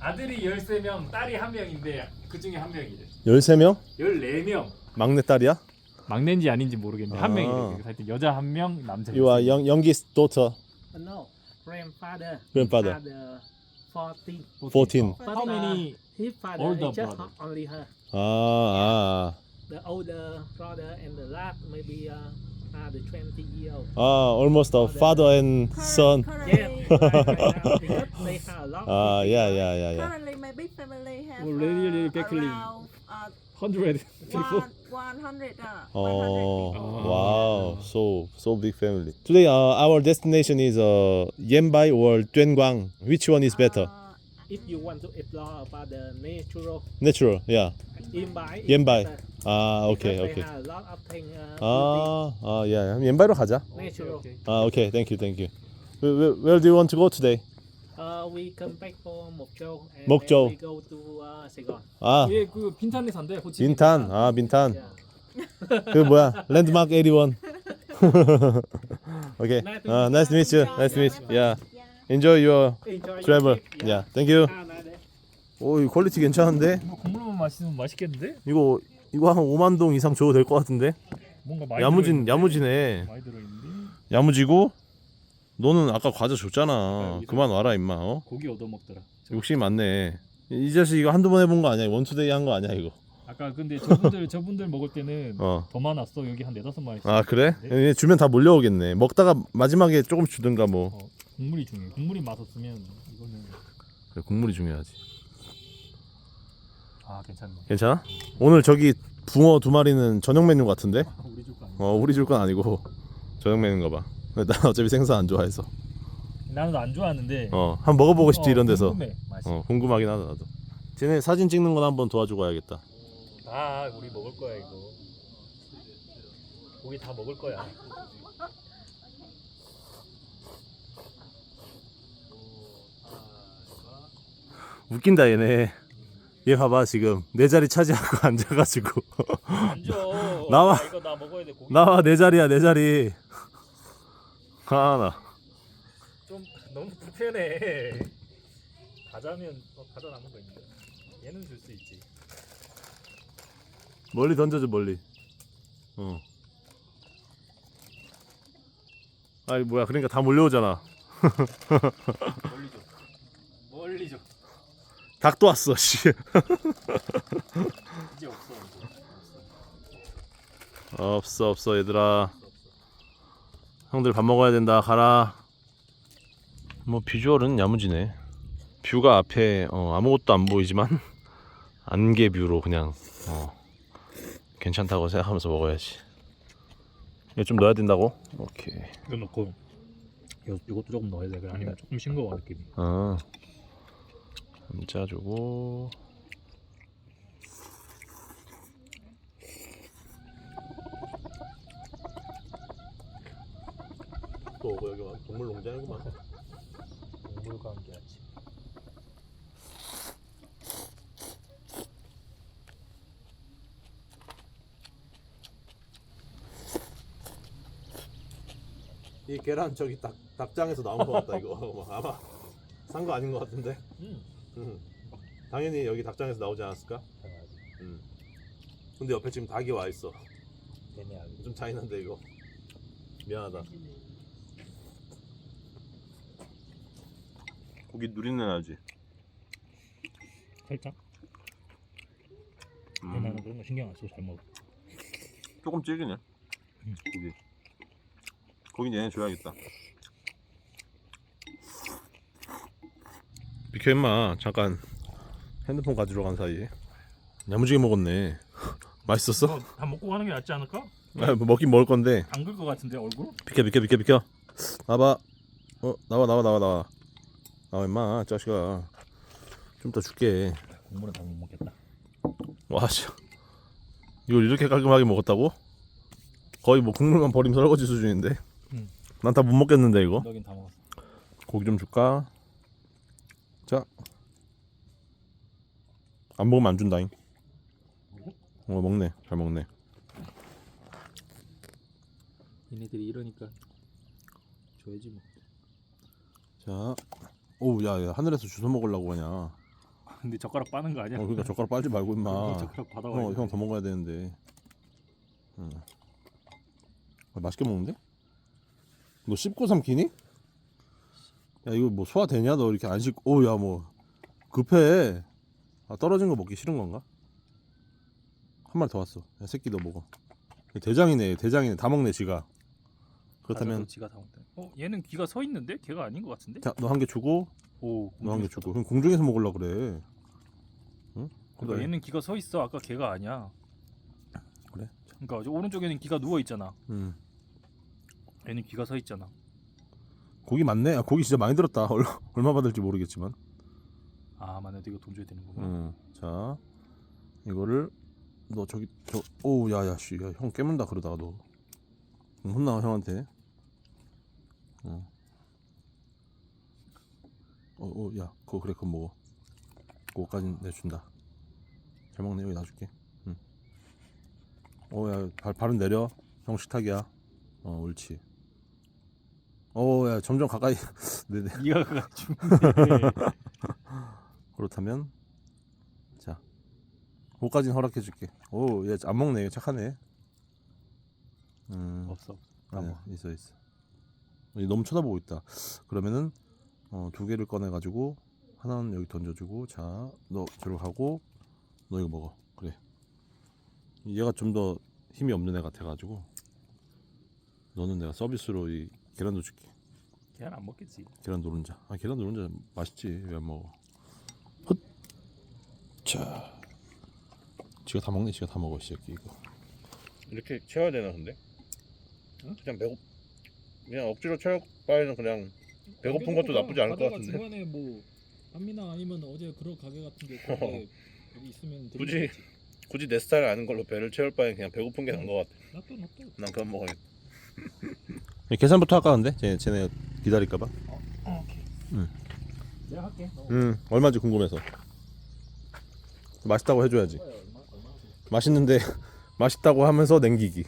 아들이 13명, 딸이 한 명인데 그 중에 한 명이래. 13명? 14명. 막내딸이야? 막내인지 아닌지 모르겠는데 한 아. 명이래. 그래서 하여튼 여자 한 명, 남자. You are young, youngest daughter. No, grandfather. Grandfather. Father, 14. 14. But, How many? His father older is just brother? only her. 아, 아, The older brother and the last maybe uh, are the 20 year old. 아, almost a father and son. Yeah, right, right now, because they have a lot. 아, yeah, yeah, yeah, yeah. Currently, my big family have Oh, really, really, uh, quickly. around uh, 100 people. one, 100, uh, 100 Oh, people. wow, so so big family. Today, uh, our destination is uh, Yenbai or Tuanguang. Which one is better? Uh, If you want to explore about the natural Natural, yeah. Yenbai, is Yenbai. better 아, okay, because okay. They have a lot of things. Uh, 아, 아, yeah. 옌바이로 가자. natural. 아, okay, thank you, thank you. Where, where, where do you want to go today? Uh, we come back for Mokjo and Mokjo. then we go to uh, Saigon. 아, 얘 그 빈탄에 산대. 호치민. 빈탄. 아, 빈탄. Yeah. 그 뭐야? 랜드마크 81. okay. Uh, nice to meet you. Nice to meet you. Yeah. Enjoy your Enjoy travel. your trip. Yeah. Thank you. A nice day. 오, 이 퀄리티 괜찮은데? 이거 국물만 마시면 맛있겠는데? 이거 이거 한 5만 동 이상 줘도 될 것 같은데? 뭔가 많이 야무진 들어있는데? 야무지네. 많이 들어있는데 야무지고 너는 아까 과자 줬잖아. 그만 와라 임마. 어? 고기 얻어 먹더라. 욕심이 많네. 이 자식 이거 한두 번 해본 거 아니야? 원투데이 한 거 아니야 이거? 아까 근데 저분들 저분들 먹을 때는 어. 더 많았어. 여기 한 네다섯 마리. 아 그래? 얘 주면 다 몰려오겠네. 먹다가 마지막에 조금 주든가 뭐. 어, 국물이 중요해. 국물이 맛없으면 이거는 그래, 국물이 중요하지. 아 괜찮네. 괜찮아? 오늘 저기 붕어 두 마리는 저녁 메뉴 같은데? 아, 우리 줄 거 아니야. 어 우리 줄 건 아니고 저녁 메뉴인가 봐. 난 어차피 생선 안 좋아해서. 나는 안 좋아하는데. 어 한번 먹어보고 싶지 어, 이런 데서. 궁금해 맛이. 어 궁금하긴 하다 나도. 쟤네 사진 찍는 건 한번 도와주고 와야겠다. 아 우리 먹을 거야 이거. 고기 다 먹을 거야. 웃긴다 얘네. 얘 봐봐 지금 내 자리 차지하고 앉아가지고 앉아. 나와. 나 이거 나 먹어야 돼. 고기 나와 내 자리야 내 자리. 하나. 좀 너무 불편해. 가자면 어, 가자 남은 거 있는데. 얘는 줄 수 있지. 멀리 던져줘 멀리. 어. 아니 뭐야 그러니까 다 몰려오잖아. 멀리 줘. 닭도 왔어 씨. 이제 없어 이제. 없어. 없어 없어 얘들아. 형들 밥 먹어야 된다 가라. 뭐 비주얼은 야무지네. 뷰가 앞에 어, 아무것도 안 보이지만 안개 뷰로 그냥 어, 괜찮다고 생각하면서 먹어야지. 이거 좀 넣어야 된다고? 오케이. 이거 넣고 이거 이것도 조금 넣어야 돼. 아니면 조금 싱거워 느낌이. 어. 감자 주고. 또 여기 막 동물 농장이구만. 동물과 함께 하지. 이 계란 저기 닭 닭장에서 나온 것 같다 이거 뭐 아마 산 거 아닌 것 같은데. 음. 음. 당연히 여기 닭장에서 나오지 않았을까? 음. 근데 옆에 지금 닭이 와 있어. 애매하게. 좀 잔인한데 이거. 미안하다. 고기 누리는 하지. 살짝. 음. 얘 나는 그런 거 신경 안 쓰고 잘 먹어. 조금 질기네. 음. 고기. 고기 얘네 줘야겠다. 비켜 임마. 잠깐 핸드폰 가지러 간 사이에 야무지게 먹었네. 맛있었어? 이거 다 먹고 가는 게 낫지 않을까? 아, 뭐 먹긴 먹을 건데. 담글 것 같은데 얼굴? 비켜 비켜 비켜 비켜. 나봐. 어 나와 나와 나와 나와. 나와 임마 자식아. 좀 이따 줄게. 국물은 다못 먹겠다. 와 씨. 이걸 이렇게 깔끔하게 먹었다고? 거의 뭐 국물만 버림 설거지 수준인데. 응. 난다 못 먹겠는데 이거. 너긴 다 먹었어. 고기 좀 줄까? 자. 안 먹으면 안 준다잉. 어 먹네. 잘 먹네. 얘네들이 이러니까 줘야지 뭐. 자. 오우 야, 야 하늘에서 주워 먹으려고 하냐. 근데 젓가락 빠는 거 아니야? 어 그러니까 젓가락 빨지 말고 임마. 너 젓가락 받아와. 형형더 먹어야 되는데. 응. 아, 맛있게 먹는데? 너 씹고 삼키니? 야 이거 뭐 소화 되냐? 너 이렇게 안 씹고 오야 뭐 급해. 아 떨어진 거 먹기 싫은 건가? 한 마리 더 왔어. 야 새끼 너 먹어. 대장이네 대장이네 다 먹네 지가. 그렇다면 지가 다 먹대. 어 얘는 귀가 서 있는데 걔가 아닌 것 같은데? 자너한 개 주고 오. 너 한 개 주고 그럼 공중에서 먹으려 그래. 응? 그러니까 그래. 얘는 귀가 서 있어. 아까 걔가 아니야. 그래? 그러니까 저 오른쪽에는 귀가 누워 있잖아. 음. 얘는 귀가 서 있잖아. 고기 많네. 아, 고기 진짜 많이 들었다. 얼마, 받을지 모르겠지만. 아 맞네. 이거 돈 줘야 되는 거구나. 음. 자, 이거를 너 저기 저, 오, 야야 씨, 야, 형 깨문다 그러다가 너 응, 혼나 형한테. 어. 어, 어, 야, 그거 그래, 그거 먹어. 그거까진 내준다. 잘 먹네, 여기 놔줄게. 응. 어, 야, 발, 발은 내려. 형 식탁이야. 어, 옳지. 어, 야, 점점 가까이. 네네. 네가 그가 죽네. 그렇다면 자 그거까지는 허락해 줄게. 오 얘 안 먹네. 착하네. 음. 없어. 아니야 있어 있어. 얘 너무 쳐다보고 있다. 그러면은 어, 두 개를 꺼내 가지고 하나는 여기 던져주고 자 너 저로 가고 너 이거 먹어. 그래. 얘가 좀 더 힘이 없는 애 같아 가지고 너는 내가 서비스로 이 계란도 줄게 걔는 안 먹겠지. 계란 노른자. 아 계란 노른자 맛있지 왜 안 먹어? 자, 지가 다 먹네. 지가 다 먹어 이 새끼 이거. 이렇게 채워야 되나 근데? 그냥 배고 그냥 억지로 채울 바에는 그냥 배고픈 것도 나쁘지 않을 것 같은데. 중간에 뭐 한미나 아니면 어제 그런 가게 같은 게 거기에 여기 있으면 굳이. 굳이 내 스타일 아는 걸로 배를 채울 바에 그냥 배고픈 게 나은 것 같아. 놔둬 놔둬. 난 그건 먹어야겠다. 계산부터 할까 근데? 쟤 쟤네 기다릴까봐. 내가 할게. 너 응, 얼마인지 궁금해서. 맛있다고 해줘야지. 맛있는데 맛있다고 하면서 냉기기.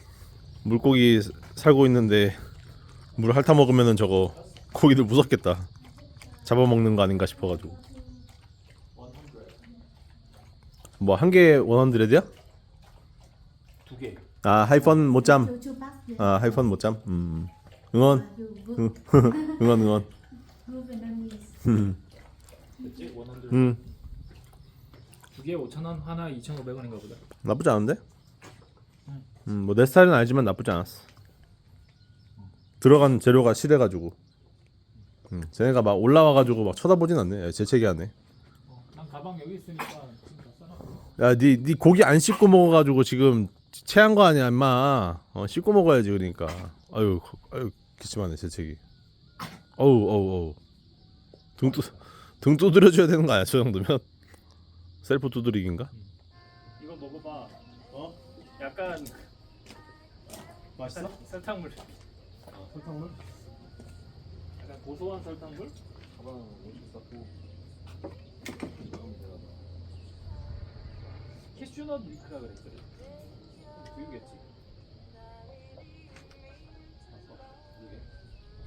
물고기 살고 있는데 물 핥아 먹으면은 저거 고기들 무섭겠다. 잡아먹는 거 아닌가 싶어가지고. 뭐 한 개에 원헌드레드야? 두 개. 아 하이펀 못 잠. Chú chú bác Việt 아 하이펀 못 잠. 음. 응원, 응. 응원, 응원. 음. 됐지? 원한들 음. 두 개에 5천 원, 하나 2,500원인가 보다. 나쁘지 않은데? 음, 뭐 내 스타일은 아니지만 나쁘지 않았어. 들어간 재료가 실해가지고. 음, 쟤네가 막 올라와가지고 막 쳐다보진 않네. 야, 재채기하네. 어, 난 가방 여기 있으니까 지금 다 싸놨어. 야, 니, 니 고기 안 씻고 먹어가지고 지금 체한 거 아니야, 임마. 어, 씻고 먹어야지, 그러니까. 아유, 거- 아유, 기침하네, 재채기. 어우, 어우, 어우. 등 두, 등 두드려줘야 되는 거 아니야, 저 정도면? 셀프 두드리기인가? 이거 먹어봐. 어? 약간 맛있어? 설탕물. 설탕물? 약간 고소한 설탕물? 가방 어디 있었고. 캐슈넛 밀크라 그랬거든. 두유겠지.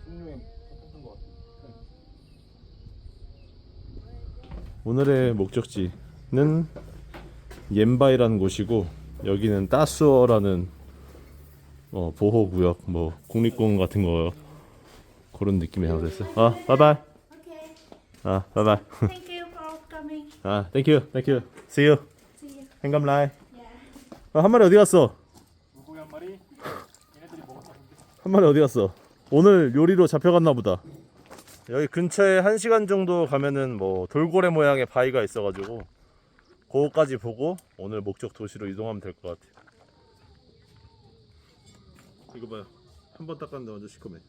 음. 오늘의 목적지는 옌바이라는 곳이고 여기는 따스어라는 어, 보호구역 뭐 국립공원 같은 거 그런 느낌이 나서 아 바이바이 Okay, 아 바이바이 thank you for coming. 아 땡큐 땡큐 see you See you. 행감라이. 아, 한 마리 어디 갔어 물고기 한 마리. 얘네들이 먹었다. 한 마리 어디 갔어 오늘 요리로 잡혀갔나 보다. 여기 근처에 한 시간 정도 가면은 뭐 돌고래 모양의 바위가 있어가지고 그거까지 보고 오늘 목적 도시로 이동하면 될 것 같아 이거 봐요. 한 번 닦았는데 완전 시커매.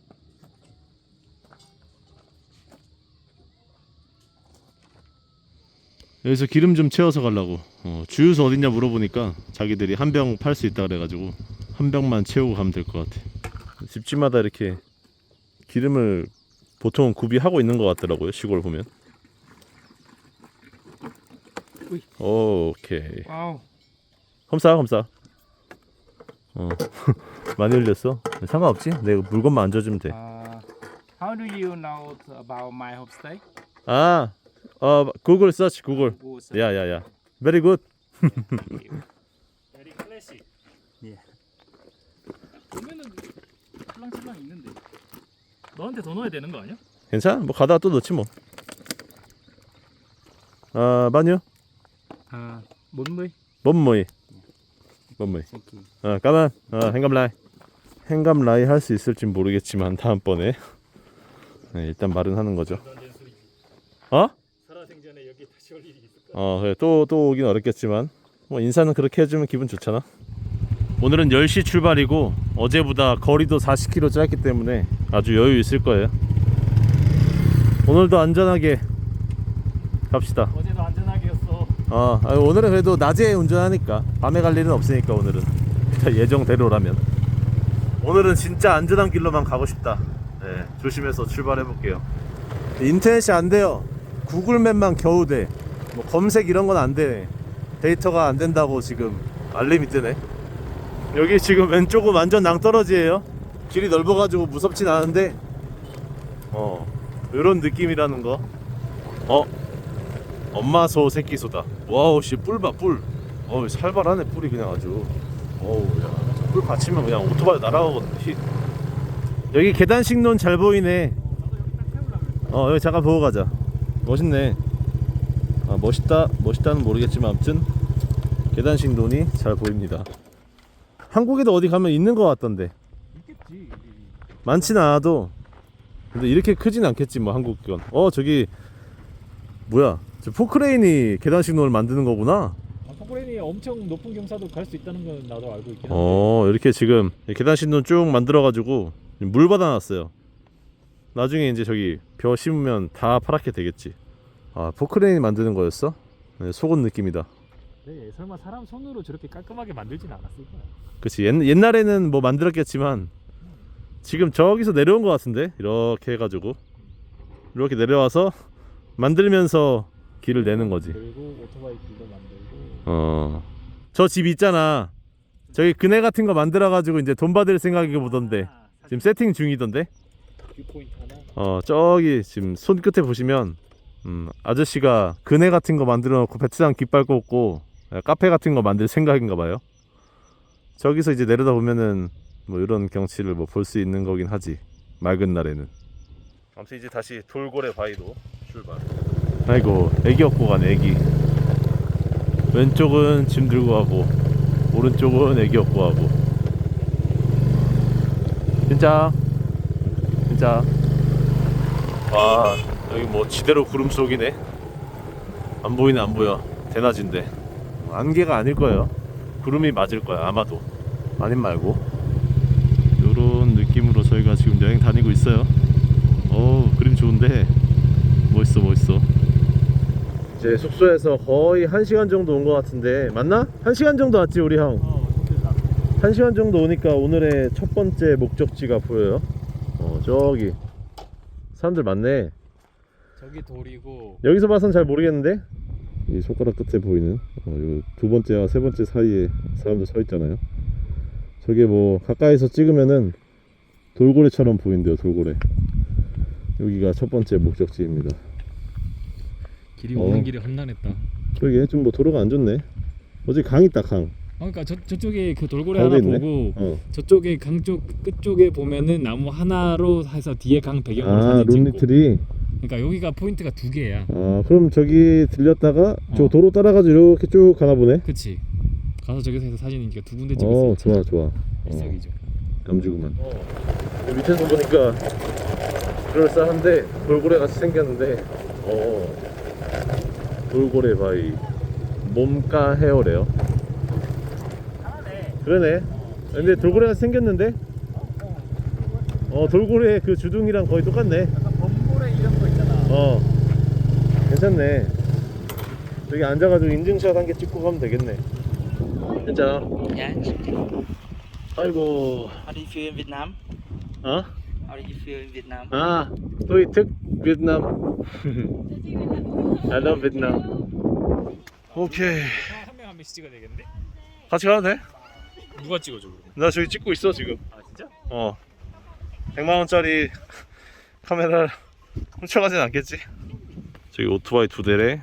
여기서 기름 좀 채워서 가려고. 어, 주유소 어딨냐 물어보니까 자기들이 한 병 팔 수 있다 그래가지고 한 병만 채우고 가면 될 것 같아 집집마다 이렇게 기름을 보통 구비하고 있는 것 같더라고요 시골 보면 오케이 와우. 험싸 험싸 어 많이 흘렸어 상관없지 내가 물건만 안 젖으면 Uh, how do you know about my homestay? 돼아 어 구글 서치 구글. 야야 야. Very good. 베리 클래식. 예. 보면은 찰랑찰랑 있는데. 너한테 더 넣어야 되는 거 아니야? 괜찮아? 뭐 가다가 또 넣지 뭐. 아 바뉴 아, 뭔 뭐? 뭔뭐이 뭔뭐이. Thank you. 어 까만 어 행감라이. 행감라이 할 수 있을지 모르겠지만 다음번에 네, 일단 말은 하는 거죠. 어? 살아생전에 여기 다시 올 일이 있을까? 어, 그래. 또, 또 오긴 어렵겠지만, 뭐, 인사는 그렇게 해주면 기분 좋잖아. 오늘은 10시 출발이고, 어제보다 거리도 40km 짧기 때문에 아주 여유 있을 거예요. 오늘도 안전하게 갑시다. 어제도 안전하게였어. 어, 아니, 오늘은 그래도 낮에 운전하니까, 밤에 갈 일은 없으니까, 오늘은. 예정대로라면. 오늘은 진짜 안전한 길로만 가고 싶다. 네, 조심해서 출발해 볼게요. 인터넷이 안 돼요. 구글맵만 겨우 돼. 뭐 검색 이런 건안 돼. 데이터가 안 된다고 지금 알림이 뜨네. 여기 지금 왼쪽은 완전 낭떠러지예요. 길이 넓어가지고 무섭진 않은데, 어, 이런 느낌이라는 거. 어, 엄마 소 새끼 소다. 와우 씨 뿔봐 뿔. 어우 살벌하네 뿔이 그냥 아주. 어우 야뿔 받치면 그냥 오토바이 날아가거든. 히. 여기 계단식 논잘 보이네. 어 여기 잠깐 보고 가자. 멋있네. 아 멋있다 멋있다는 모르겠지만 아무튼 계단식 논이 잘 보입니다. 한국에도 어디 가면 있는 것 같던데. 있겠지. 많진 않아도 근데 이렇게 크진 않겠지 뭐 한국 건. 어 저기 뭐야? 저 포크레인이 계단식 논을 만드는 거구나. 아, 포크레인이 엄청 높은 경사도 갈 수 있다는 건 나도 알고 있긴 한데. 어 이렇게 지금 계단식 논쭉 만들어 가지고 물 받아놨어요. 나중에 이제 저기 벼 심으면 다 파랗게 되겠지. 아 포크레인이 만드는 거였어? 네, 속은 느낌이다. 네, 설마 사람 손으로 저렇게 깔끔하게 만들진 않았을 거야. 그치 옛, 옛날에는 뭐 만들었겠지만 지금 저기서 내려온 것 같은데 이렇게 해가지고 이렇게 내려와서 만들면서 길을 내는 거지. 그리고 오토바이 길도 만들고. 어. 저 집 있잖아. 저기 그네 같은 거 만들어 가지고 이제 돈 받을 생각이 보던데. 아, 지금 세팅 중이던데. 뷰포인트 하나. 어, 저기 지금 손 끝에 보시면 음, 아저씨가 그네 같은 거 만들어 놓고 베트남 깃발 꽂고 에, 카페 같은 거 만들 생각인가 봐요. 저기서 이제 내려다 보면은 뭐 이런 경치를 뭐 볼 수 있는 거긴 하지. 맑은 날에는. 아무튼 이제 다시 돌고래 바위로 출발. 아이고, 애기 업고 가네, 애기. 왼쪽은 짐 들고 가고 오른쪽은 애기 업고 가고. 진짜 진짜 와 여기 뭐 지대로 구름 속이네 안 보이네 안 보여 대낮인데 안개가 아닐 거예요. 구름이 맞을 거야 아마도. 아님 말고. 요런 느낌으로 저희가 지금 여행 다니고 있어요. 어 그림 좋은데. 멋있어 멋있어. 이제 숙소에서 거의 1 시간 정도 온 것 같은데. 맞나? 1 시간 정도 왔지 우리 형? 어. 한 시간 정도 오니까 오늘의 첫 번째 목적지가 보여요. 어, 저기. 사람들 많네. 저기 돌이고 여기서 봐선 잘 모르겠는데 이 손가락 끝에 보이는 어, 요두 번째와 세 번째 사이에 사람들 서 있잖아요. 저게 뭐 가까이서 찍으면은 돌고래처럼 보인대요. 돌고래. 여기가 첫 번째 목적지입니다. 길이 어. 오는 길이 험난했다. 그러게 좀 뭐 도로가 안 좋네. 어제 강 있다 강. 어, 그러니까 저 저쪽에 그 돌고래 하나 있네. 보고 어. 저쪽에 강 쪽 끝쪽에 보면은 나무 하나로 해서 뒤에 강 배경으로 아 사진 찍고. 룬리트리. 그러니까 여기가 포인트가 두 개야. 아 그럼 저기 들렸다가 저 어. 도로 따라가지고 이렇게 쭉 가나 보네. 그치? 가서 저기서 해서 사진이니까 두 군데 수 어. 좋아 좋아. 일석이조. 남주구만. 밑에서 보니까 그럴싸한데 돌고래 같이 생겼는데 어 돌고래 바위 몸가 헤어래요. 그러네. 근데 돌고래 같이 생겼는데 어 돌고래 그 주둥이랑 거의 똑같네. 약간 범고래 이런 거 있잖아. 어 괜찮네. 여기 앉아가지고 인증샷 한 개 찍고 가면 되겠네. 진짜. Yeah. 아이고. How do you feel in Vietnam? 어? How do you feel in Vietnam? 아, tôi thích Việt Nam. I love Vietnam. 오케이. 한 명 한 명씩 찍어야 되겠는데? 같이 가도 돼? 누가 찍어줘 그럼? 나 저기 찍고 있어 지금. 아 진짜? 어. 100만 원짜리 카메라를 훔쳐가진 않겠지? 저기 오토바이 두 대래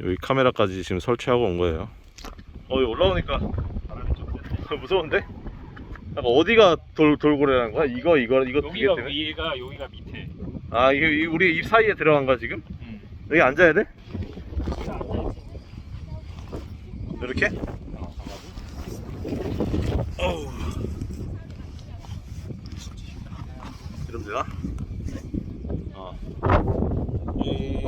여기 카메라까지 지금 설치하고 온 거예요. 어 여기 올라오니까 세네. 무서운데? 약간 어디가 돌 돌고래라는 거야? 이거 이거 이거 두개 여기가 때문에? 위에가 여기가 밑에. 아 이게 이- 우리 입 사이에 들어간 거야 지금? 응. 여기 앉아야 돼? 이렇게? 어우. 이러면 되나? 어. 이...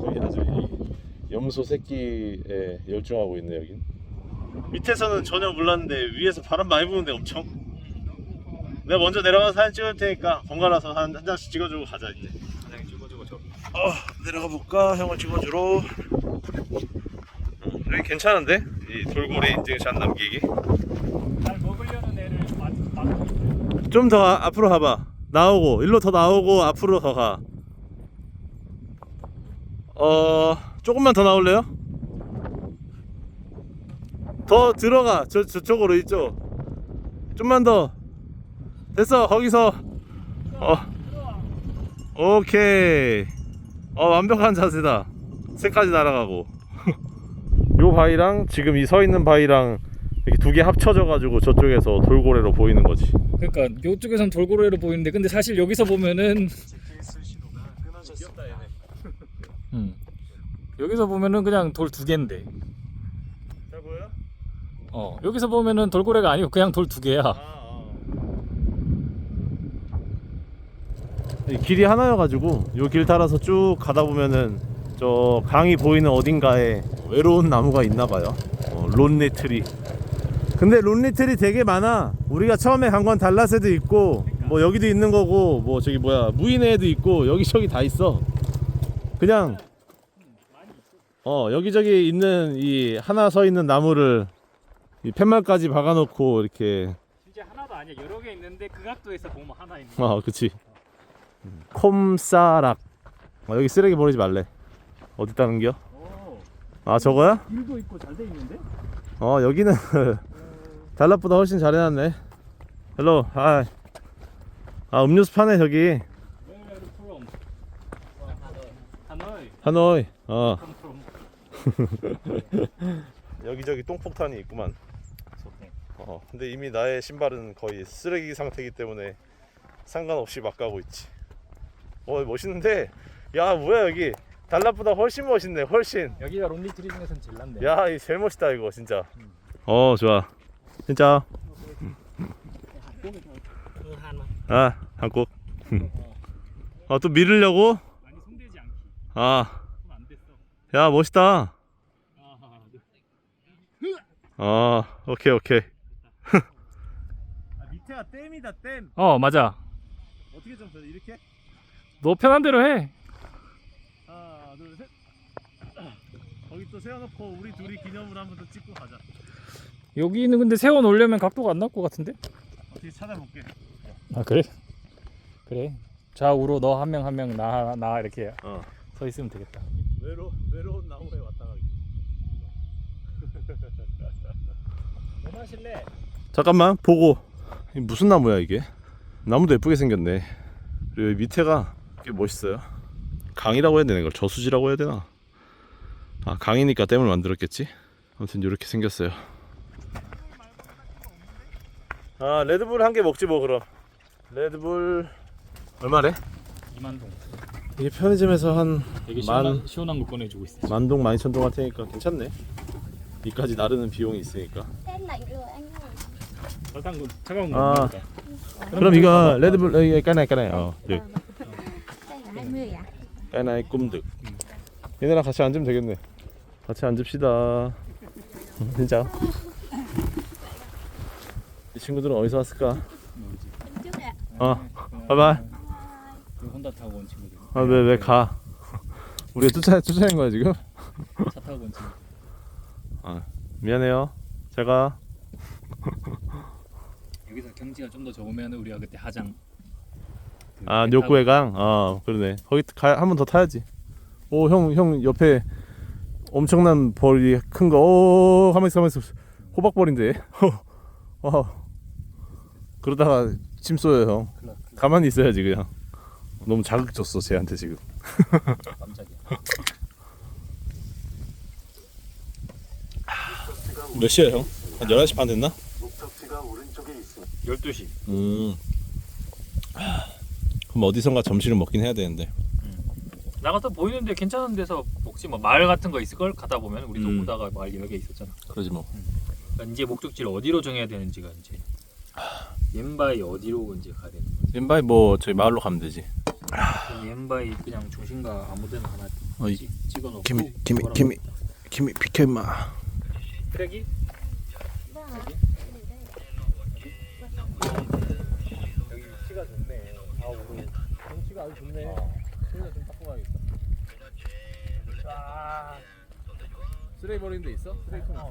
저기 아주 이 염소 새끼에 열중하고 있네 여긴. 밑에서는 전혀 몰랐는데 위에서 바람 많이 부는데 엄청. 내가 먼저 내려가서 사진 찍을 테니까 번갈아서 한, 한 장씩 찍어주고 가자 이제. 사장님 찍어주고 저. 어, 내려가 볼까? 형을 찍어주러. 어, 여기 괜찮은데? 이 돌고래 인증 샷 남기기. 잘 먹으려는 애를 맞 맞고 있어요. 좀더 앞으로 가봐. 나오고 일로 더 나오고 앞으로 더 가. 어 조금만 더 나올래요? 더 들어가 저 저쪽으로 이쪽. 좀만 더. 됐어 거기서. 어. 오케이. 어 완벽한 자세다. 새까지 날아가고. 요 바위랑 지금 이 서 있는 바위랑 이렇게 두 개 합쳐져 가지고 저쪽에서 돌고래로 보이는 거지. 그러니까 이쪽에선 돌고래로 보이는데 근데 사실 여기서 보면은 음. 여기서 보면은 그냥 돌 두 개인데. 잘 보여? 어. 여기서 보면은 돌고래가 아니고 그냥 돌 두 개야. 이 길이 하나여 가지고 요 길 따라서 쭉 가다 보면은 저 강이 보이는 어딘가에 외로운 나무가 있나봐요. 어, 론리 트리. 근데 론리 트리 되게 많아. 우리가 처음에 간 건 달라스에도 있고 뭐 여기도 있는 거고 뭐 저기 뭐야 무인에도 있고 여기저기 다 있어. 그냥 어 여기저기 있는 이 하나 서 있는 나무를 이 팻말까지 박아놓고 이렇게 진짜 하나도 아니야. 여러 개 있는데 그 각도에서 보면 하나 있는. 어, 그치. 콤사락. 어, 여기 쓰레기 버리지 말래. 어디 따는겨? 오. 아, 저거야? 길도 있고 잘 돼 있는데? 어, 여기는 달랏보다 훨씬 잘 해놨네. 헬로, 하이. 아, 음료수 파네, 저기. Where are you from? 하노이. 하노이. 어. 여기저기 똥폭탄이 있구만. 어, 근데 이미 나의 신발은 거의 쓰레기 상태이기 때문에 상관없이 막 가고 있지. 어, 멋있는데? 야, 뭐야, 여기. 달랏보다 훨씬 멋있네, 훨씬. 여기가 론리 트리 중에선 제일 낫네. 야, 이 제일 멋있다 이거 진짜. 어, 좋아. 진짜. 아, 한국. 아, 또 밀으려고? 많이 손대지 않기. 아, 그럼 안 됐어. 야, 멋있다. 아, 오케이, 오케이. 아, 밑에가 댐이다, 댐. 어 맞아. 어떻게 좀 이렇게? 너 편한 대로 해. 하나, 둘, 셋. 거기 또 세워놓고 우리 둘이 기념으로 한번 더 찍고 가자. 여기는 근데 세워 놓으려면 각도가 안 나올 것 같은데? 어떻게 찾아볼게. 아 그래? 그래. 좌우로 너 한 명 한 명 나 나 이렇게 어. 서 있으면 되겠다. 외로 외로운 나무에 왔다 가기. 뭐 마실래? 잠깐만 보고 이게 무슨 나무야 이게? 나무도 예쁘게 생겼네. 그리고 여기 밑에가 꽤 멋있어요. 강이라고 해야 되나 이걸 저수지라고 해야 되나? 아 강이니까 댐을 만들었겠지. 아무튼 이렇게 생겼어요. 아 레드불 한 개 먹지 뭐 그럼. 레드불 얼마래? 2만 동. 이게 편의점에서 한 되게 만- 시원한 시원한 거 꺼내주고 있어. 만동 만이천동 할 테니까 괜찮네. 이까지 나르는 비용이 있으니까. Tết lạnh rồi anh ơi. 설탕 거 차가운 거 아. 먹으니까. 그럼 이거 레드불 여기 까나이 까나이 어 여기 Đây là 20 à? 까나이 꿈득. 얘네랑 같이 앉으면 되겠네. 같이 앉읍시다. 진짜. 이 친구들은 어디서 왔을까? 어, 바이바이. 그 혼다 타고 온 친구들. 아왜왜 가? 우리가 쫓아 쫓아낸 거야 지금? 차 타고 온 친구. 미안해요. 제가 여기서 경치가 좀 더 좋으면 우리가 그때 하장. 그아배 욕구의 강. 어 그러네. 거기 한 번 더 타야지. 오 형 형 옆에 엄청난 벌이 큰 거. 오 가만 있어 가만 있어. 호박벌인데. 어. 그러다가 침 쏘여 형. 가만히 있어야지 그냥. 너무 자극 줬어 쟤한테 지금. 깜짝이야. 몇 시야 형? 한 11시 반 됐나? 12시. 음. 그럼 어디선가 점심을 먹긴 해야 되는데. 나가서 보이는데 괜찮은 데서 혹시 뭐 마을 같은 거 있을 걸 가다 보면 우리도 음. 오다가 마을 여러 개 있었잖아. 그러지 뭐. 그러니까 이제 목적지를 어디로 정해야 되는지가 이제 옌바이 어디로 이제 가야 되는 거지. 왼바이 뭐 저희 마을로 가면 되지. 옌바이 그냥 중심가 아무데나 하나 어 이, 찍- 찍어놓고 김이- 김이- 김이- 했다. 김이 비켜 임마. 트랙이 여기 위치가 좋네. 아 오늘 경치가 아주 좋네. 소리가 좀 바꿔 가야겠다. 아 쓰레기 버리는 데 있어? 쓰레기통 있어?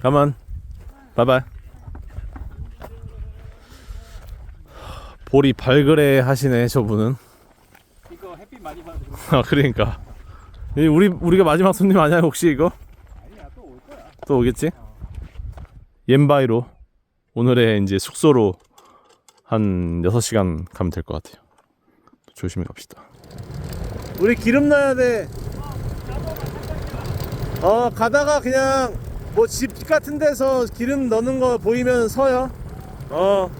가만. 바이바이. 볼이 발그레 하시네 저분은. 이거 햇빛 많이 받으면 아 그러니까. 이 우리 우리가 마지막 손님 아니야 혹시 이거? 아니야 또 올 거야. 또 오겠지? 옌바이로 오늘의 이제 숙소로 한 6시간 가면 될 것 같아요. 조심히 갑시다. 우리 기름 넣어야 돼. 어, 가다가 그냥 뭐 집 같은 데서 기름 넣는 거 보이면 서요. 어.